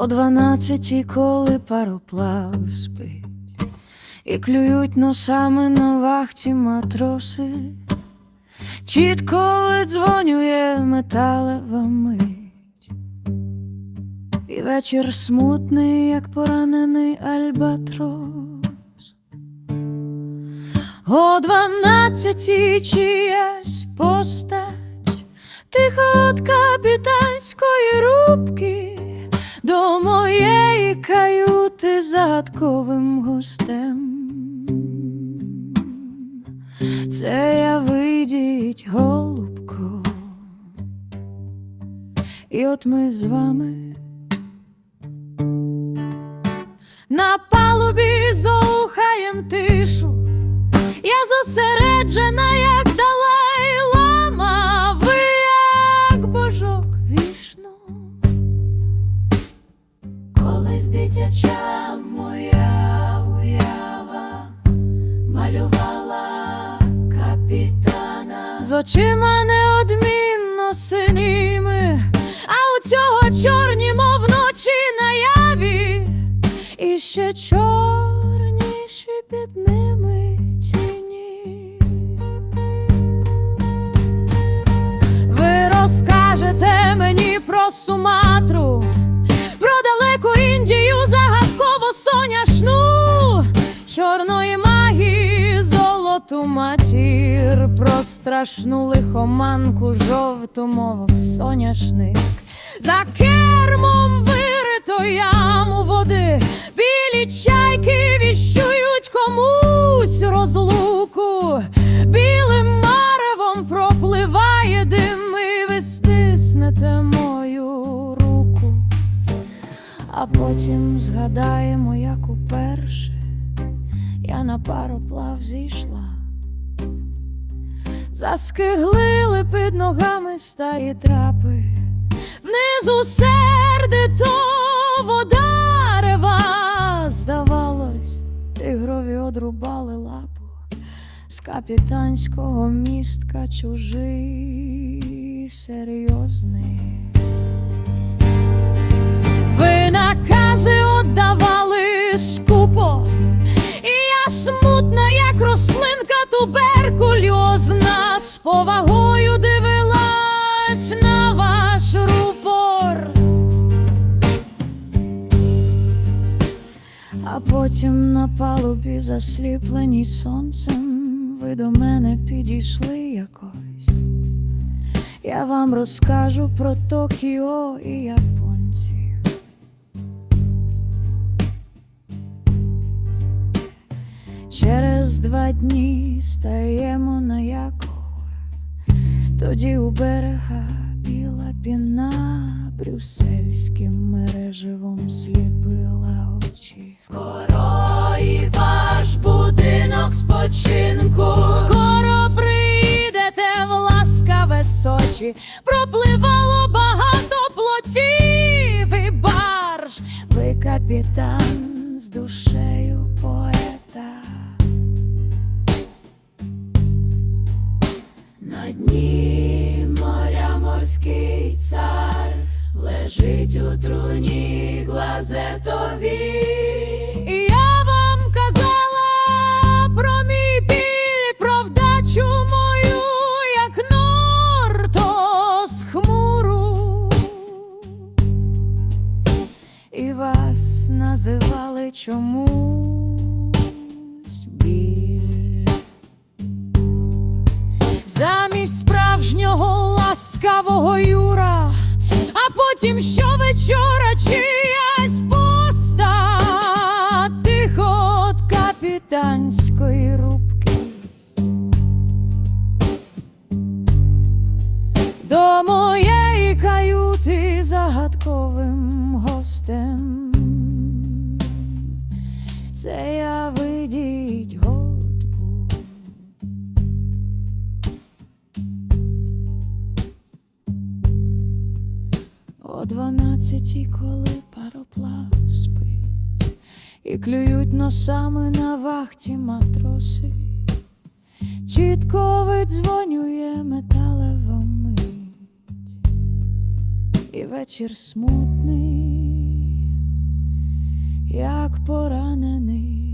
О дванадцятій, коли пароплав спить, і клюють носами на вахті матроси, чітко видзвонює металева мить, і вечір смутний, як поранений альбатрос. О дванадцятій чиясь постать, тихо от капітанської рубки до моєї каюти загадковим гостем. Це я вийдіть, голубко, і от ми з вами на палубі зоухаєм тишу. Я зосереджена, як Далай-лама, очима неодмінно синіми, а у цього чорні, мов ночі наяві, і ще чорніші під ними тіні. Ви розкажете мені про Суматру, золоту матір, про страшну лихоманку, жовту, мов соняшник. За кермом вирито яму води, білі чайки віщують комусь розлуку, білим маревом пропливає дим, і ви стиснете мою руку, а потім згадаємо, як уперше я на пароплав зійшла. Заскиглили під ногами старі трапи, внизу сердито вода рева, здавалось, тигрові одрубали лапу з капітанського містка чужий серйозний. Ви накази отдавали повагою дивилась на ваш рупор. А потім на палубі, засліпленій сонцем, ви до мене підійшли якось. Я вам розкажу про Токіо і японців. Через два дні стаємо на якор, тоді у берега біла піна брюссельським мереживом сліпила очі. Скоро і ваш будинок спочинку. Скоро прийдете в ласкаве Сочі. Пропливало багато плотів і барж. Ви капітан моря морський цар лежить у труні глазетові. І я вам казала про мій біль, про вдачу мою, як Нортос хмуру. І вас називали чомусь ласкавого Юра, а потім щовечора чиясь поста тихо от капітанської рубки. До моєї каюти загадковим гостем. Це я видіть О дванадцятій, коли пароплав спить, і клюють носами на вахті матроси, чітко видзвонює металева мить, і вечір смутний, як поранений.